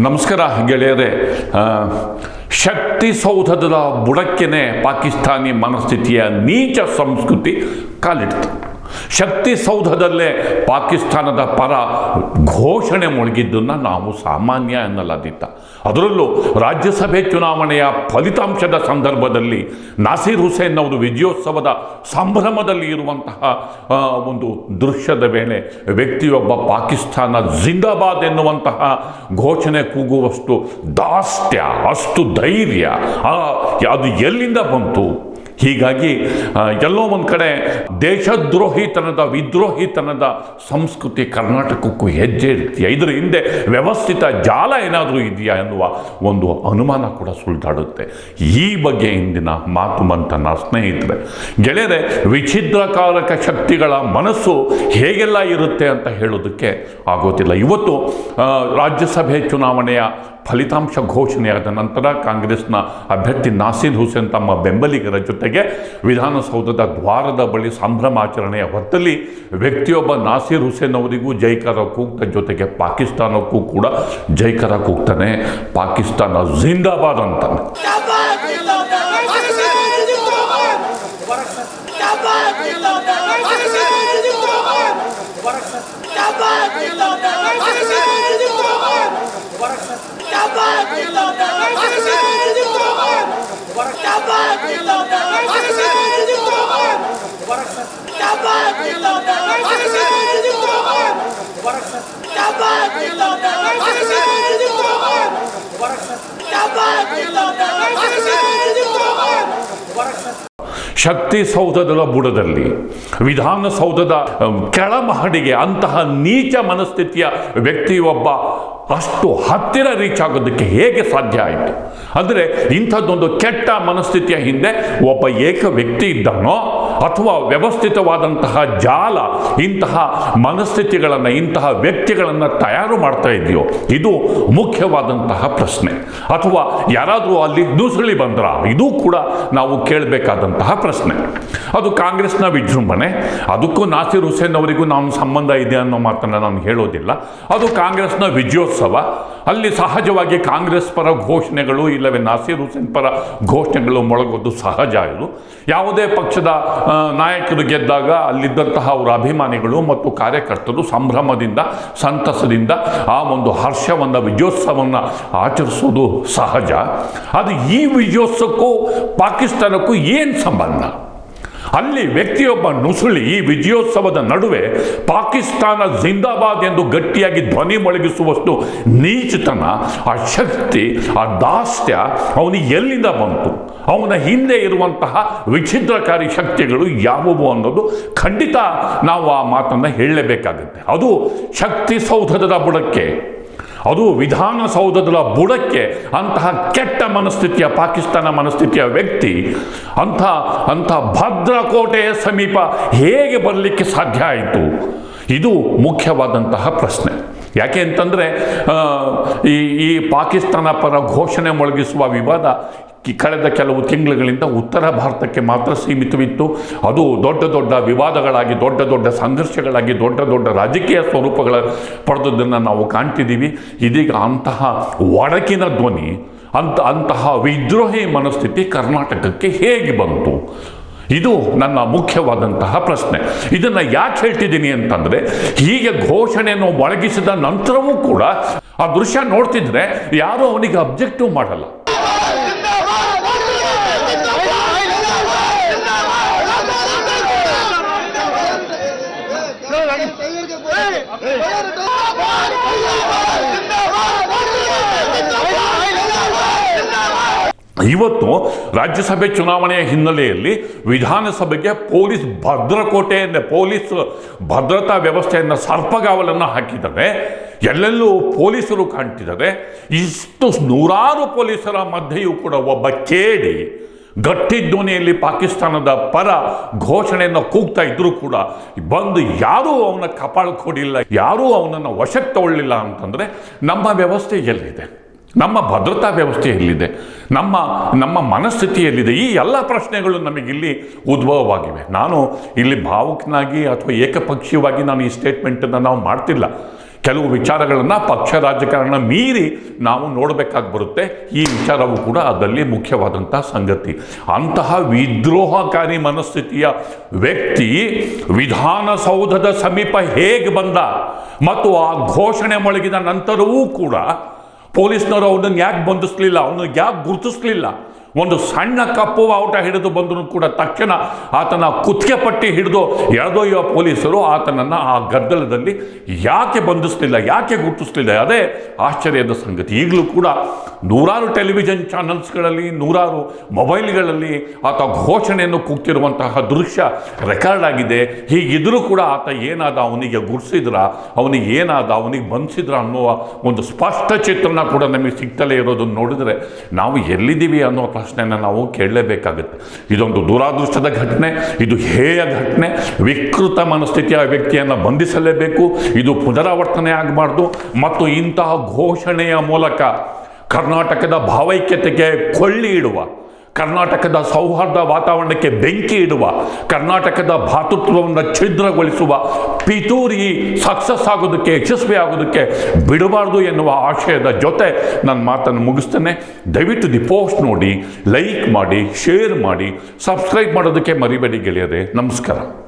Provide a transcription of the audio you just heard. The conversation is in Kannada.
ನಮಸ್ಕಾರ ಗೆಳೆಯರೆ. ಶಕ್ತಿ ಸೌಧದ ಬುಡಕ್ಕೆನೆ ಪಾಕಿಸ್ತಾನಿ ಮನಸ್ಥಿತಿಯ ನೀಚ ಸಂಸ್ಕೃತಿ ಕಾಲಿಡ್ತು. ಶಕ್ತಿ ಸೌಧದಲ್ಲೇ ಪಾಕಿಸ್ತಾನದ ಪರ ಘೋಷಣೆ ಮುಳುಗಿದ್ದನ್ನು ನಾವು ಸಾಮಾನ್ಯ ಎನ್ನಲಾದಿತ್ತ ಅದರಲ್ಲೂ ರಾಜ್ಯಸಭೆ ಚುನಾವಣೆಯ ಫಲಿತಾಂಶದ ಸಂದರ್ಭದಲ್ಲಿ ನಾಸೀರ್ ಹುಸೇನ್ ಅವರು ವಿಜಯೋತ್ಸವದ ಸಂಭ್ರಮದಲ್ಲಿ ಇರುವಂತಹ ಒಂದು ದೃಶ್ಯದ ವೇಳೆ ವ್ಯಕ್ತಿಯೊಬ್ಬ ಪಾಕಿಸ್ತಾನ ಜಿಂದಾಬಾದ್ ಎನ್ನುವಂತಹ ಘೋಷಣೆ ಕೂಗುವಷ್ಟು ದಾಸ್ತ್ಯ, ಅಷ್ಟು ಧೈರ್ಯ ಅದು ಎಲ್ಲಿಂದ ಬಂತು? ಹೀಗಾಗಿ ಎಲ್ಲೋ ಒಂದು ಕಡೆ ದೇಶದ್ರೋಹಿತನದ, ವಿದ್ರೋಹಿತನದ ಸಂಸ್ಕೃತಿ ಕರ್ನಾಟಕಕ್ಕೂ ಹೆಜ್ಜೆ ಇರ್ತೀಯ ಇದರ ಹಿಂದೆ ವ್ಯವಸ್ಥಿತ ಜಾಲ ಏನಾದರೂ ಇದೆಯಾ ಎನ್ನುವ ಒಂದು ಅನುಮಾನ ಕೂಡ ಸುಳಿದಾಡುತ್ತೆ. ಈ ಬಗ್ಗೆ ಇಂದಿನ ಮಾತು ಮಂತನ ಸ್ನೇಹಿತರೆ. ಗೆಳೆಯರೆ ವಿಛಿದ್ರಕಾರಕ ಶಕ್ತಿಗಳ ಮನಸ್ಸು ಹೇಗೆಲ್ಲ ಇರುತ್ತೆ ಅಂತ ಹೇಳೋದಕ್ಕೆ ಆಗೋದಿಲ್ಲ. ಇವತ್ತು ರಾಜ್ಯಸಭೆ ಚುನಾವಣೆಯ ಫಲಿತಾಂಶ ಘೋಷಣೆಯಾದ ನಂತರ ಕಾಂಗ್ರೆಸ್ನ ಅಭ್ಯರ್ಥಿ ನಾಸೀರ್ ಹುಸೇನ್ ತಮ್ಮ ಬೆಂಬಲಿಗರ ಜೊತೆಗೆ ವಿಧಾನಸೌಧದ ದ್ವಾರದ ಬಳಿ ಸಂಭ್ರಮಾಚರಣೆಯ ಹೊತ್ತಲ್ಲಿ ವ್ಯಕ್ತಿಯೊಬ್ಬ ನಾಸೀರ್ ಹುಸೇನ್ ಅವರಿಗೂ ಜೈಕಾರ ಕೂಗ್ತ ಜೊತೆಗೆ ಪಾಕಿಸ್ತಾನಕ್ಕೂ ಕೂಡ ಜೈಕಾರ ಕೂಗ್ತಾನೆ. ಪಾಕಿಸ್ತಾನ ಜಿಂದಾಬಾದ್ ಅಂತಾನೆ. ಶಕ್ತಿ ಸೌಧದ ಬುಡದಲ್ಲಿ, ವಿಧಾನಸೌಧದ ಕೆಳಮಹಡಿಗೆ ಅಂತಹ ನೀಚ ಮನಸ್ಥಿತಿಯ ವ್ಯಕ್ತಿಯೊಬ್ಬ ಅಷ್ಟು ಹತ್ತಿರ ರೀಚ್ ಆಗೋದಕ್ಕೆ ಹೇಗೆ ಸಾಧ್ಯ ಆಯಿತು? ಅಂದರೆ ಇಂಥದ್ದೊಂದು ಕೆಟ್ಟ ಮನಸ್ಥಿತಿಯ ಹಿಂದೆ ಒಬ್ಬ ಏಕ ವ್ಯಕ್ತಿ ಇದ್ದಾನೋ ಅಥವಾ ವ್ಯವಸ್ಥಿತವಾದಂತಹ ಜಾಲ ಇಂತಹ ಮನಸ್ಥಿತಿಗಳನ್ನು, ಇಂತಹ ವ್ಯಕ್ತಿಗಳನ್ನು ತಯಾರು ಮಾಡ್ತಾ ಇದೆಯೋ, ಇದು ಮುಖ್ಯವಾದಂತಹ ಪ್ರಶ್ನೆ. ಅಥವಾ ಯಾರಾದರೂ ಅಲ್ಲಿ ನುಸುಳಿ ಬಂದ್ರ, ಇದು ಕೂಡ ನಾವು ಕೇಳಬೇಕಾದಂತಹ ಪ್ರಶ್ನೆ. ಅದು ಕಾಂಗ್ರೆಸ್ನ ವಿಜೃಂಭಣೆ. ಅದಕ್ಕೂ ನಾಸಿರ್ ಹುಸೇನ್ ಅವರಿಗೂ ನಾನು ಸಂಬಂಧ ಇದೆ ಅನ್ನೋ ಮಾತನ್ನು ನಾನು ಹೇಳೋದಿಲ್ಲ. ಅದು ಕಾಂಗ್ರೆಸ್ನ ವಿಜಯೋತ್ಸವ. ಅಲ್ಲಿ ಸಹಜವಾಗಿ ಕಾಂಗ್ರೆಸ್ ಪರ ಘೋಷಣೆಗಳು, ಇಲ್ಲವೇ ನಾಸೀರ್ ಹುಸೇನ್ ಪರ ಘೋಷಣೆಗಳು ಮೊಳಗೋದು ಸಹಜ ಇದು. ಯಾವುದೇ ಪಕ್ಷದ ನಾಯಕರು ಗೆದ್ದಾಗ ಅಲ್ಲಿದ್ದಂತಹ ಅವರ ಅಭಿಮಾನಿಗಳು ಮತ್ತು ಕಾರ್ಯಕರ್ತರು ಸಂಭ್ರಮದಿಂದ, ಸಂತಸದಿಂದ ಆ ಒಂದು ಹರ್ಷವನ್ನು, ವಿಜಯೋತ್ಸವವನ್ನು ಆಚರಿಸೋದು ಸಹಜ. ಅದು ಈ ವಿಜಯೋತ್ಸವಕ್ಕೂ ಪಾಕಿಸ್ತಾನಕ್ಕೂ ಏನು ಸಂಬಂಧ? ಅಲ್ಲಿ ವ್ಯಕ್ತಿಯೊಬ್ಬ ನುಸುಳಿ ಈ ವಿಜಯೋತ್ಸವದ ನಡುವೆ ಪಾಕಿಸ್ತಾನ ಜಿಂದಾಬಾದ್ ಎಂದು ಗಟ್ಟಿಯಾಗಿ ಧ್ವನಿ ಮೊಳಗಿಸುವಷ್ಟು ನೀಚತನ, ಆ ಶಕ್ತಿ, ಆ ದಾಸ್ಯ ಅವನಿಗೆ ಎಲ್ಲಿಂದ ಬಂತು? ಅವನ ಹಿಂದೆ ಇರುವಂತಹ ವಿಚಿತ್ರಕಾರಿ ಶಕ್ತಿಗಳು ಯಾವುವು ಅನ್ನೋದು ಖಂಡಿತ ನಾವು ಆ ಮಾತನ್ನು ಹೇಳಲೇಬೇಕಾಗುತ್ತೆ. ಅದು ಶಕ್ತಿ ಸೌಧದ ಬುಡಕ್ಕೆ. ಅದು ವಿಧಾನಸೌಧದ ಬುಡಕ್ಕೆ ಅಂತಹ ಕೆಟ್ಟ ಮನಸ್ಥಿತಿಯ, ಪಾಕಿಸ್ತಾನ ಮನಸ್ಥಿತಿಯ ವ್ಯಕ್ತಿ, ಅಂಥ ಅಂಥ ಭದ್ರಕೋಟೆಯ ಸಮೀಪ ಹೇಗೆ ಬರಲಿಕ್ಕೆ ಸಾಧ್ಯ ಆಯಿತು? ಇದು ಮುಖ್ಯವಾದಂತಹ ಪ್ರಶ್ನೆ. ಯಾಕೆ ಅಂತಂದರೆ ಈ ಈ ಪಾಕಿಸ್ತಾನ ಪರ ಘೋಷಣೆ ಮೊಳಗಿಸುವ ವಿವಾದ ಕಳೆದ ಕೆಲವು ತಿಂಗಳುಗಳಿಂದ ಉತ್ತರ ಭಾರತಕ್ಕೆ ಮಾತ್ರ ಸೀಮಿತವಿತ್ತು. ಅದು ದೊಡ್ಡ ದೊಡ್ಡ ವಿವಾದಗಳಾಗಿ, ದೊಡ್ಡ ದೊಡ್ಡ ಸಂಘರ್ಷಗಳಾಗಿ, ದೊಡ್ಡ ದೊಡ್ಡ ರಾಜಕೀಯ ಸ್ವರೂಪಗಳ ಪಡೆದದ್ದನ್ನು ನಾವು ಕಾಣ್ತಿದ್ದೀವಿ. ಇದೀಗ ಅಂತಹ ಒಡಕಿನ ಧ್ವನಿ ಅಂತ ಅಂತಹ ವಿದ್ರೋಹಿ ಮನಸ್ಥಿತಿ ಕರ್ನಾಟಕಕ್ಕೆ ಹೇಗೆ ಬಂತು? ಇದು ನನ್ನ ಮುಖ್ಯವಾದಂತಹ ಪ್ರಶ್ನೆ. ಇದನ್ನು ಯಾಕೆ ಹೇಳ್ತಿದ್ದೀನಿ ಅಂತಂದರೆ, ಹೀಗೆ ಘೋಷಣೆಯನ್ನು ಒಳಗಿಸಿದ ನಂತರವೂ ಕೂಡ ಆ ದೃಶ್ಯ ನೋಡ್ತಿದ್ರೆ ಯಾರೂ ಅವನಿಗೆ ಅಬ್ಜೆಕ್ಟಿವ್ ಮಾಡಲ್ಲ. ಇವತ್ತು ರಾಜ್ಯಸಭೆ ಚುನಾವಣೆಯ ಹಿನ್ನೆಲೆಯಲ್ಲಿ ವಿಧಾನಸಭೆಗೆ ಪೊಲೀಸ್ ಭದ್ರಕೋಟೆಯನ್ನು, ಪೊಲೀಸ್ ಭದ್ರತಾ ವ್ಯವಸ್ಥೆಯನ್ನು ಸರ್ಪಗಾವಲನ್ನು ಹಾಕಿದ್ದಾರೆ. ಎಲ್ಲೆಲ್ಲೂ ಪೊಲೀಸರು ಕಾಣ್ತಿದ್ದಾರೆ. ಇಷ್ಟು ನೂರಾರು ಪೊಲೀಸರ ಮಧ್ಯೆಯೂ ಕೂಡ ಒಬ್ಬ ಕೇಳಿ ಗಟ್ಟಿ ಧ್ವನಿಯಲ್ಲಿ ಪಾಕಿಸ್ತಾನದ ಪರ ಘೋಷಣೆಯನ್ನು ಕೂಗ್ತಾ ಇದ್ರೂ ಕೂಡ ಬಂದು ಯಾರೂ ಅವನ ಕಪಾಳ ಕೊಡಿಲ್ಲ, ಯಾರೂ ಅವನನ್ನು ವಶಕ್ಕೆ ತಗೊಳ್ಳಿಲ್ಲ ಅಂತಂದರೆ ನಮ್ಮ ವ್ಯವಸ್ಥೆ ಎಲ್ಲಿದೆ? ನಮ್ಮ ಭದ್ರತಾ ವ್ಯವಸ್ಥೆ ಎಲ್ಲಿದೆ? ನಮ್ಮ ನಮ್ಮ ಮನಸ್ಥಿತಿ ಎಲ್ಲಿದೆ? ಈ ಎಲ್ಲ ಪ್ರಶ್ನೆಗಳು ನಮಗಿಲ್ಲಿ ಉದ್ಭವವಾಗಿವೆ. ನಾನು ಇಲ್ಲಿ ಭಾವುಕನಾಗಿ ಅಥವಾ ಏಕಪಕ್ಷೀಯವಾಗಿ ನಾನು ಈ ಸ್ಟೇಟ್ಮೆಂಟನ್ನು ನಾವು ಮಾಡ್ತಿಲ್ಲ. ಕೆಲವು ವಿಚಾರಗಳನ್ನು ಪಕ್ಷ ರಾಜಕಾರಣ ಮೀರಿ ನಾವು ನೋಡಬೇಕಾಗಿ ಬರುತ್ತೆ. ಈ ವಿಚಾರವು ಕೂಡ ಅದರಲ್ಲಿ ಮುಖ್ಯವಾದಂಥ ಸಂಗತಿ. ಅಂತಹ ವಿದ್ರೋಹಕಾರಿ ಮನಸ್ಥಿತಿಯ ವ್ಯಕ್ತಿ ವಿಧಾನಸೌಧದ ಸಮೀಪ ಹೇಗೆ ಬಂದ? ಮತ್ತು ಆ ಘೋಷಣೆ ಮೊಳಗಿದ ನಂತರವೂ ಕೂಡ ಪೊಲೀಸ್ನವರು ಅವನನ್ನು ಯಾಕೆ ಬಂಧಿಸ್ಲಿಲ್ಲ ಅವನು ಯಾಕೆ ಗುರುತಿಸ್ಲಿಲ್ಲ? ಒಂದು ಸಣ್ಣ ಕಪ್ಪು ಔಟ ಹಿಡಿದು ಬಂದರೂ ಕೂಡ ತಕ್ಷಣ ಆತನ ಕುತ್ತಿಗೆ ಪಟ್ಟಿ ಹಿಡಿದು ಎಳೆದೊಯ್ಯುವ ಪೊಲೀಸರು ಆತನನ್ನು ಆ ಗದ್ದಲದಲ್ಲಿ ಯಾಕೆ ಬಂಧಿಸ್ತಿಲ್ಲ ಯಾಕೆ ಗುರುತಿಸ್ತಿಲ್ಲ ಅದೇ ಆಶ್ಚರ್ಯದ ಸಂಗತಿ. ಈಗಲೂ ಕೂಡ ನೂರಾರು ಟೆಲಿವಿಷನ್ ಚಾನಲ್ಸ್ಗಳಲ್ಲಿ, ನೂರಾರು ಮೊಬೈಲ್ಗಳಲ್ಲಿ ಆತ ಘೋಷಣೆಯನ್ನು ಕೂಗ್ತಿರುವಂತಹ ದೃಶ್ಯ ರೆಕಾರ್ಡ್ ಆಗಿದೆ. ಹೀಗಿದ್ರೂ ಕೂಡ ಆತ ಏನಾದ ಅವನಿಗೆ ಗುರ್ಸಿದ್ರ, ಅವನಿಗೆ ಏನಾದ ಅವನಿಗೆ ಬಂಧಿಸಿದ್ರ ಅನ್ನುವ ಒಂದು ಸ್ಪಷ್ಟ ಚಿತ್ರಣ ಕೂಡ ನಮಗೆ ಸಿಗ್ತಲೇ ಇರೋದನ್ನು ನೋಡಿದರೆ ನಾವು ಎಲ್ಲಿದ್ದೀವಿ ಅನ್ನೋ ಪ್ರಶ್ನೆನ ನಾವು ಕೇಳಲೇಬೇಕಾಗುತ್ತೆ. ಇದೊಂದು ದುರಾದೃಷ್ಟದ ಘಟನೆ, ಇದು ಹೇಯ ಘಟನೆ, ವಿಕೃತ ಮನಸ್ಥಿತಿಯ ವ್ಯಕ್ತಿಯನ್ನು ಬಂಧಿಸಲೇಬೇಕು, ಇದು ಪುನರಾವರ್ತನೆ ಆಗಬಾರ್ದು, ಮತ್ತು ಇಂತಹ ಘೋಷಣೆಯ ಮೂಲಕ ಕರ್ನಾಟಕದ ಭಾವೈಕ್ಯತೆಗೆ ಕೊಳ್ಳಿ ಇಡುವ ಕರ್ನಾಟಕದ ಸೌಹಾರ್ದ ವಾತಾವರಣಕ್ಕೆ ಬೆಂಕಿ ಇಡುವ, ಕರ್ನಾಟಕದ ಭಾತೃತ್ವವನ್ನು ಛಿದ್ರಗೊಳಿಸುವ, ಪಿತೂರಿ ಸಕ್ಸಸ್ ಆಗೋದಕ್ಕೆ, ಯಶಸ್ವಿ ಆಗೋದಕ್ಕೆ ಬಿಡಬಾರ್ದು ಎನ್ನುವ ಆಶಯದ ಜೊತೆ ನನ್ನ ಮಾತನ್ನು ಮುಗಿಸ್ತೇನೆ. ದಯವಿಟ್ಟು ದಿ ಪೋಸ್ಟ್ ನೋಡಿ, ಲೈಕ್ ಮಾಡಿ, ಶೇರ್ ಮಾಡಿ, ಸಬ್ಸ್ಕ್ರೈಬ್ ಮಾಡೋದಕ್ಕೆ ಮರಿಬೇಡಿ ಗೆಳೆಯದೆ ನಮಸ್ಕಾರ.